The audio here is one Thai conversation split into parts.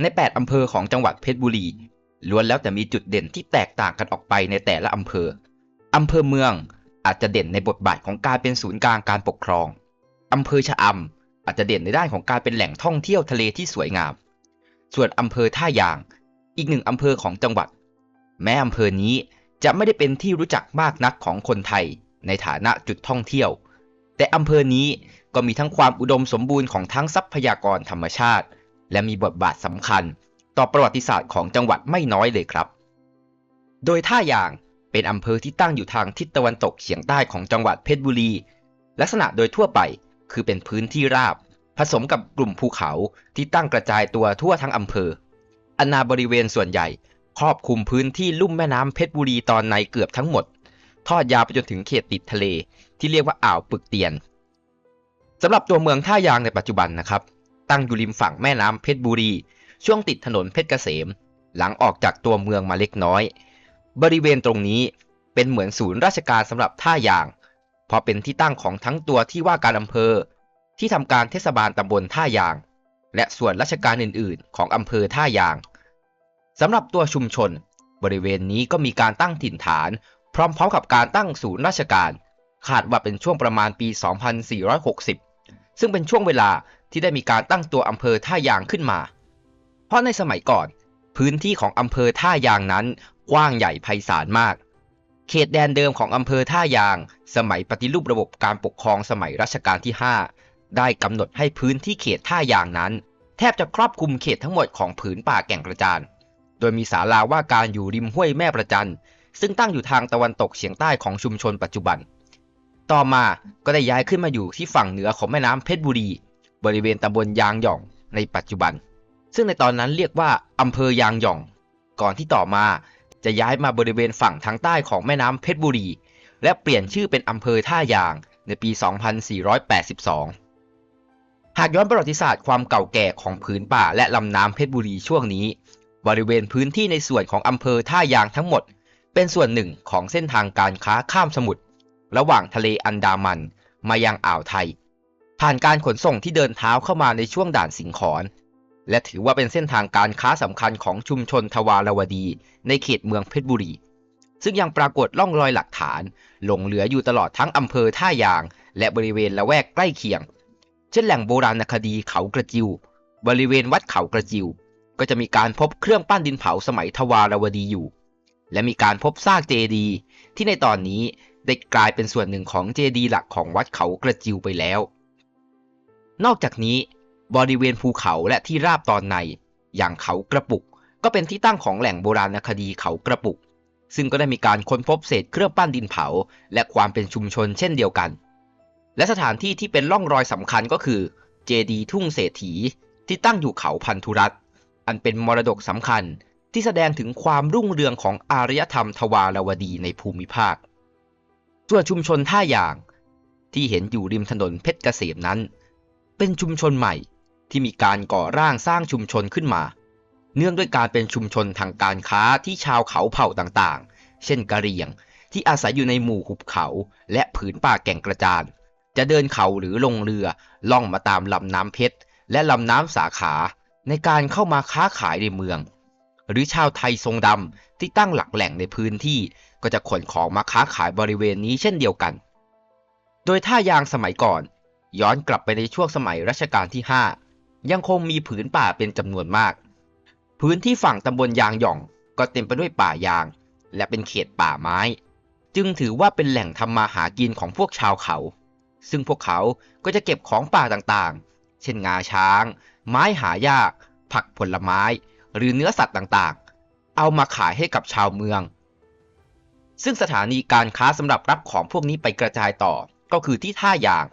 ใน 8 อำเภอของจังหวัดเพชรบุรีล้วนแล้วแต่มีจุดเด่นที่แตกต่างกันออกไปในแต่ละอำเภอ อำเภอเมืองอาจจะเด่นในบทบาทของการเป็นศูนย์กลางการปกครอง อำเภอชะอำอาจจะเด่นในด้านของการเป็นแหล่งท่องเที่ยวทะเลที่สวยงาม ส่วนอำเภอท่ายาง อีกหนึ่งอำเภอของจังหวัด แม้อำเภอนี้จะไม่ได้เป็นที่รู้จักมากนักของคนไทยในฐานะจุดท่องเที่ยว แต่อำเภอนี้ก็มีทั้งความอุดมสมบูรณ์ของทั้งทรัพยากรธรรมชาติ และมีบทบาทสำคัญต่อประวัติศาสตร์ของจังหวัดไม่น้อยเลยครับ โดยท่ายางเป็นอำเภอที่ตั้งอยู่ทางทิศตะวันตกเฉียงใต้ของจังหวัดเพชรบุรี ลักษณะโดยทั่วไปคือเป็นพื้นที่ราบ ผสมกับกลุ่มภูเขาที่ตั้งกระจายตัวทั่วทั้งอำเภออนาบริเวณส่วนใหญ่ครอบคลุมพื้นที่ลุ่มแม่น้ำเพชรบุรีตอนในเกือบทั้งหมด ทอดยาวไปจนถึงเขตติดทะเลที่เรียกว่าอ่าวปึกเตียนสำหรับตัวเมืองท่ายางในปัจจุบันนะครับ ตั้งอยู่ริมฝั่งแม่น้ำเพชรบุรี ช่วงติดถนนเพชรเกษม หลังออกจากตัวเมืองมาเล็กน้อย บริเวณตรงนี้เป็นเหมือนศูนย์ราชการสำหรับท่ายาง เพราะเป็นที่ตั้งของทั้งตัวที่ว่าการอำเภอ ที่ทำการเทศบาลตำบลท่ายาง และส่วนราชการอื่น ๆ ของอำเภอท่ายางสำหรับตัวชุมชน บริเวณนี้ก็มีการตั้งถิ่นฐาน พร้อมๆกับการตั้งศูนย์ราชการคาดว่าเป็นช่วงประมาณปี 2460 ซึ่งเป็นช่วงเวลา ที่ได้มีการตั้งตัวอำเภอท่ายางขึ้นมา เพราะในสมัยก่อน พื้นที่ของอำเภอท่ายางนั้นกว้างใหญ่ไพศาลมาก เขตแดนเดิมของอำเภอท่ายาง สมัยปฏิรูประบบการปกครองสมัยรัชกาลที่ 5 ได้กำหนดให้พื้นที่เขตท่ายางนั้น แทบจะครอบคลุมเขตทั้งหมดของผืนป่าแก่งกระจานโดยมีศาลาว่าการอยู่ริมห้วยแม่ประจันซึ่งตั้งอยู่ทางตะวันตกเฉียงใต้ของชุมชนปัจจุบัน ต่อมาก็ได้ย้ายขึ้นมาอยู่ที่ฝั่งเหนือของแม่น้ำเพชรบุรี บริเวณตำบลยางหย่องในปัจจุบัน ซึ่งในตอนนั้นเรียกว่าอำเภอยางหย่อง ก่อนที่ต่อมาจะย้ายมาบริเวณฝั่งทางใต้ของแม่น้ำเพชรบุรี และเปลี่ยนชื่อเป็นอำเภอท่ายางในปี 2482 หากย้อนประวัติศาสตร์ความเก่าแก่ของผืนป่าและลำน้ำเพชรบุรีช่วงนี้ บริเวณพื้นที่ในส่วนของอำเภอท่ายางทั้งหมด เป็นส่วนหนึ่งของเส้นทางการค้าข้ามสมุทรระหว่างทะเลอันดามันมายังอ่าวไทย ผ่านการขนส่งที่เดินเท้าเข้ามาในช่วงด่านสิงขอน และถือว่าเป็นเส้นทางการค้าสำคัญของชุมชนทวารวดี ในเขตเมืองเพชรบุรี ซึ่งยังปรากฏล่องรอยหลักฐานหลงเหลืออยู่ตลอดทั้งอำเภอท่ายาง และบริเวณละแวกใกล้เคียง เช่นแหล่งโบราณคดีเขากระจิว บริเวณวัดเขากระจิว ก็จะมีการพบเครื่องปั้นดินเผาสมัยทวารวดีอยู่ และมีการพบซากเจดีที่ในตอนนี้ได้กลายเป็นส่วนหนึ่งของเจดีหลักของวัดเขากระจิวไปแล้ว นอกจากนี้บริเวณภูเขาและที่ราบตอนใน อย่างเขากระปุก ก็เป็นที่ตั้งของแหล่งโบราณคดีเขากระปุก ซึ่งก็ได้มีการค้นพบเศษเครื่องปั้นดินเผา และความเป็นชุมชนเช่นเดียวกัน และสถานที่ที่เป็นร่องรอยสำคัญก็คือ เจดีทุ่งเศรษฐีที่ตั้งอยู่เขาพันธุรัตอันเป็นมรดกสำคัญที่แสดงถึงความรุ่งเรืองของอารยธรรมทวารวดีในภูมิภาคส่วนชุมชนท่าอย่างที่เห็นอยู่ริมถนนเพชรเกษมนั้น เป็นชุมชนใหม่ ที่มีการก่อร่างสร้างชุมชนขึ้นมา เนื่องด้วยการเป็นชุมชนทางการค้าที่ชาวเขาเผ่าต่างๆ เช่นกะเหรี่ยง ที่อาศัยอยู่ในหมู่หุบเขา และผืนป่าแก่งกระจาน จะเดินเขาหรือลงเรือล่องมาตามลำน้ำเพชร และลำน้ำสาขา ในการเข้ามาค้าขายในเมือง หรือชาวไทยทรงดำที่ตั้งหลักแหล่งในพื้นที่ก็จะขนของมาค้าขายบริเวณนี้เช่นเดียวกัน โดยท่ายางสมัยก่อน ย้อนกลับไปในช่วงสมัยรัชกาลที่ 5 ยังคงมีผืนป่าเป็นจำนวนมาก พื้นที่ฝั่งตำบลยางหย่อง ก็เต็มไปด้วยป่ายาง และเป็นเขตป่าไม้ จึงถือว่าเป็นแหล่งทำมาหากินของพวกชาวเขา ซึ่งพวกเขาก็จะเก็บของป่าต่างๆ เช่นงาช้าง ไม้หายาก ผักผลไม้ หรือเนื้อสัตว์ต่างๆ เอามาขายให้กับชาวเมือง ซึ่งสถานีการค้าสำหรับรับของพวกนี้ไปกระจายต่อก็คือที่ท่ายาง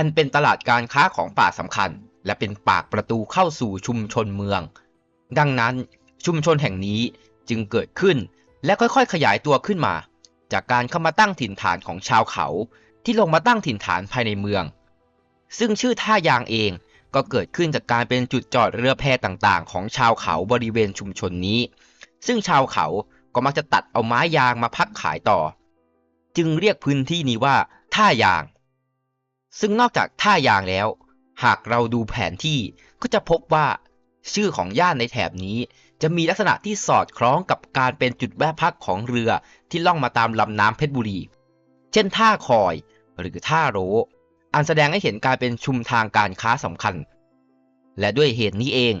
อันเป็นตลาดการค้าของป่าสำคัญ และเป็นปากประตูเข้าสู่ชุมชนเมือง ดังนั้นชุมชนแห่งนี้จึงเกิดขึ้นและค่อยๆ ขยายตัวขึ้นมา จากการเข้ามาตั้งถิ่นฐานของชาวเขาที่ลงมาตั้งถิ่นฐานภายในเมือง ซึ่งชื่อท่ายางเองก็เกิดขึ้นจากการเป็นจุดจอดเรือแพต่างๆ ของชาวเขาบริเวณชุมชนนี้ ซึ่งชาวเขาก็มักจะตัดเอาไม้ยางมาพักขายต่อ จึงเรียกพื้นที่นี้ว่าท่ายาง ซึ่งนอกจากท่ายางแล้ว หากเราดูแผนที่ก็จะพบว่า ชื่อของย่านในแถบนี้ จะมีลักษณะที่สอดคล้องกับการเป็นจุดแวะพักของเรือที่ล่องมาตามลำน้ำเพชรบุรี เช่นท่าคอยหรือท่าโรอันแสดงให้เห็นการเป็นชุมทางการค้าสำคัญ และด้วยเหตุนี้เอง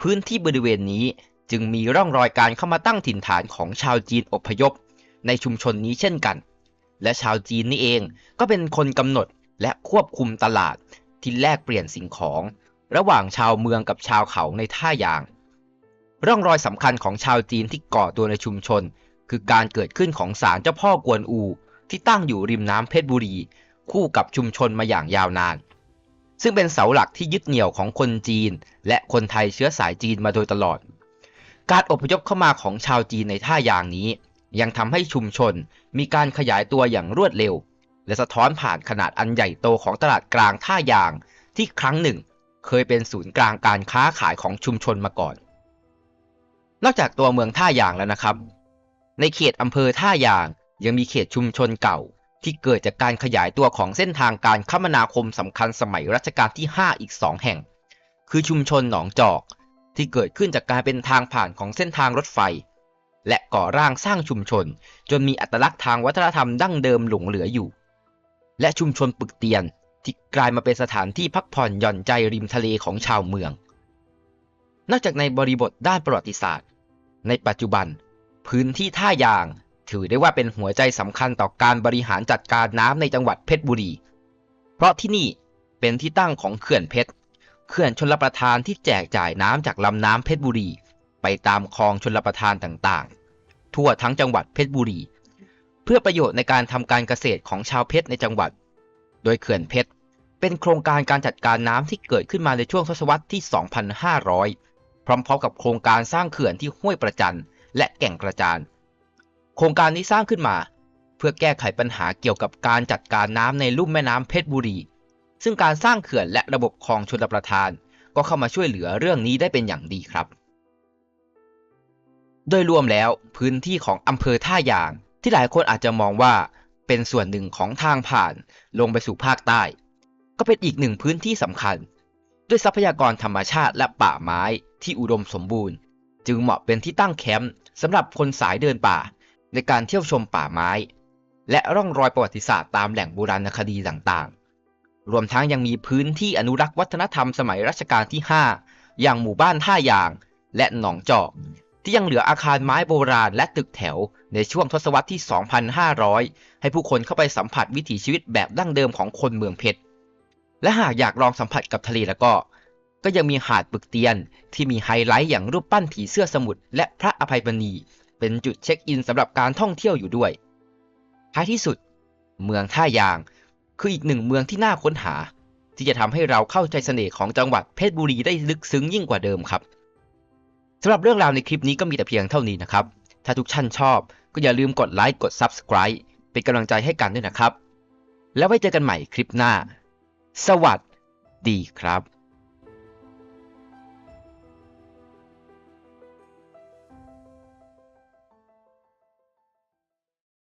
พื้นที่บริเวณนี้จึงมีร่องรอยการเข้ามาตั้งถิ่นฐานของชาวจีนอพยพ ในชุมชนนี้เช่นกัน และชาวจีนนี่เองก็เป็นคนกำหนด และควบคุมตลาดที่แลกเปลี่ยนสิ่งของ ระหว่างชาวเมืองกับชาวเขาในท่ายาง ร่องรอยสำคัญของชาวจีนที่ก่อตัวในชุมชน คือการเกิดขึ้นของศาลเจ้าพ่อกวนอู ที่ตั้งอยู่ริมน้ำเพชรบุรี คู่กับชุมชนมาอย่างยาวนาน ซึ่งเป็นเสาหลักที่ยึดเหนี่ยวของคนจีน และคนไทยเชื้อสายจีนมาโดยตลอด การอพยพเข้ามาของชาวจีนในท่ายางนี้ ยังทำให้ชุมชนมีการขยายตัวอย่างรวดเร็ว และสะท้อนผ่านขนาดอันใหญ่โตของตลาดกลางท่ายางที่ครั้งหนึ่ง เคยเป็นศูนย์กลางการค้าขายของชุมชนมาก่อน นอกจากตัวเมืองท่ายางแล้วนะครับ ในเขตอำเภอท่ายางยังมีเขตชุมชนเก่า ที่เกิดจากการขยายตัวของเส้นทางการคมนาคมสำคัญสมัยรัชกาลที่ 5 อีก 2 แห่ง คือชุมชนหนองจอก ที่เกิดขึ้นจากการเป็นทางผ่านของเส้นทางรถไฟ และก่อร่างสร้างชุมชน จนมีอัตลักษณ์ทางวัฒนธรรมดั้งเดิมหลงเหลืออยู่ และชุมชนปึกเตียน ที่กลายมาเป็นสถานที่พักผ่อนหย่อนใจริมทะเลของชาวเมือง นอกจากในบริบทด้านประวัติศาสตร์ ในปัจจุบัน พื้นที่ท่ายาง ถือได้ว่าเป็นหัวใจสำคัญต่อการบริหารจัดการน้ำในจังหวัดเพชรบุรี เพราะที่นี่เป็นที่ตั้งของเขื่อนเพชรเขื่อนชลประทานที่แจกจ่ายน้ำจากลำน้ำเพชรบุรี ไปตามคลองชลประทานต่างๆ ทั่วทั้งจังหวัดเพชรบุรี พื่อประโยชน์ในการทำการเกษตรของชาวเพชรในจังหวัด โดยเขื่อนเพชรเป็นโครงการการจัดการน้ำที่เกิดขึ้นมาในช่วงทศวรรษที่ 2,500 พร้อมๆกับโครงการสร้างเขื่อนที่ห้วยประจันและแก่งกระจาน โครงการนี้สร้างขึ้นมา เพื่อแก้ไขปัญหาเกี่ยวกับการจัดการน้ำในลุ่มแม่น้ำเพชรบุรี ซึ่งการสร้างเขื่อนและระบบคลองชลประทาน ก็เข้ามาช่วยเหลือเรื่องนี้ได้เป็นอย่างดีครับ โดยรวมแล้วพื้นที่ของอำเภอท่ายาง ที่หลายคนอาจจะมองว่าเป็นส่วนหนึ่งของทางผ่านลงไปสู่ภาคใต้ ก็เป็นอีกหนึ่งพื้นที่สำคัญ ด้วยทรัพยากรธรรมชาติและป่าไม้ที่อุดมสมบูรณ์ จึงเหมาะเป็นที่ตั้งแคมป์สำหรับคนสายเดินป่าในการเที่ยวชมป่าไม้ และร่องรอยประวัติศาสตร์ตามแหล่งโบราณคดีต่างๆ รวมทั้งยังมีพื้นที่อนุรักษ์วัฒนธรรมสมัยรัชกาลที่ 5 อย่างหมู่บ้านท่ายางและหนองจอก ที่ยังเหลืออาคารไม้โบราณและตึกแถวในช่วงทศวรรษที่ 2,500 ให้ผู้คนเข้าไปสัมผัสวิถีชีวิตแบบดั้งเดิมของคนเมืองเพชร และหากอยากลองสัมผัสกับทะเลแล้วก็ ก็ยังมีหาดปึกเตียน ที่มีไฮไลท์อย่างรูปปั้นผีเสื้อสมุทรและพระอภัยมณี เป็นจุดเช็คอินสำหรับการท่องเที่ยวอยู่ด้วย ท้ายที่สุด เมืองท่ายาง คืออีกหนึ่งเมืองที่น่าค้นหา ที่จะทำให้เราเข้าใจเสน่ห์ของจังหวัดเพชรบุรีได้ลึกซึ้งยิ่งกว่าเดิมครับ สำหรับเรื่องราวในคลิปนี้ก็มีแต่เพียงเท่านี้นะครับ ถ้าทุกท่านชอบก็อย่าลืมกดไลค์กด Subscribe เป็นกำลังใจให้กันด้วยนะครับ แล้วไว้เจอกันใหม่คลิปหน้า สวัสดีครับ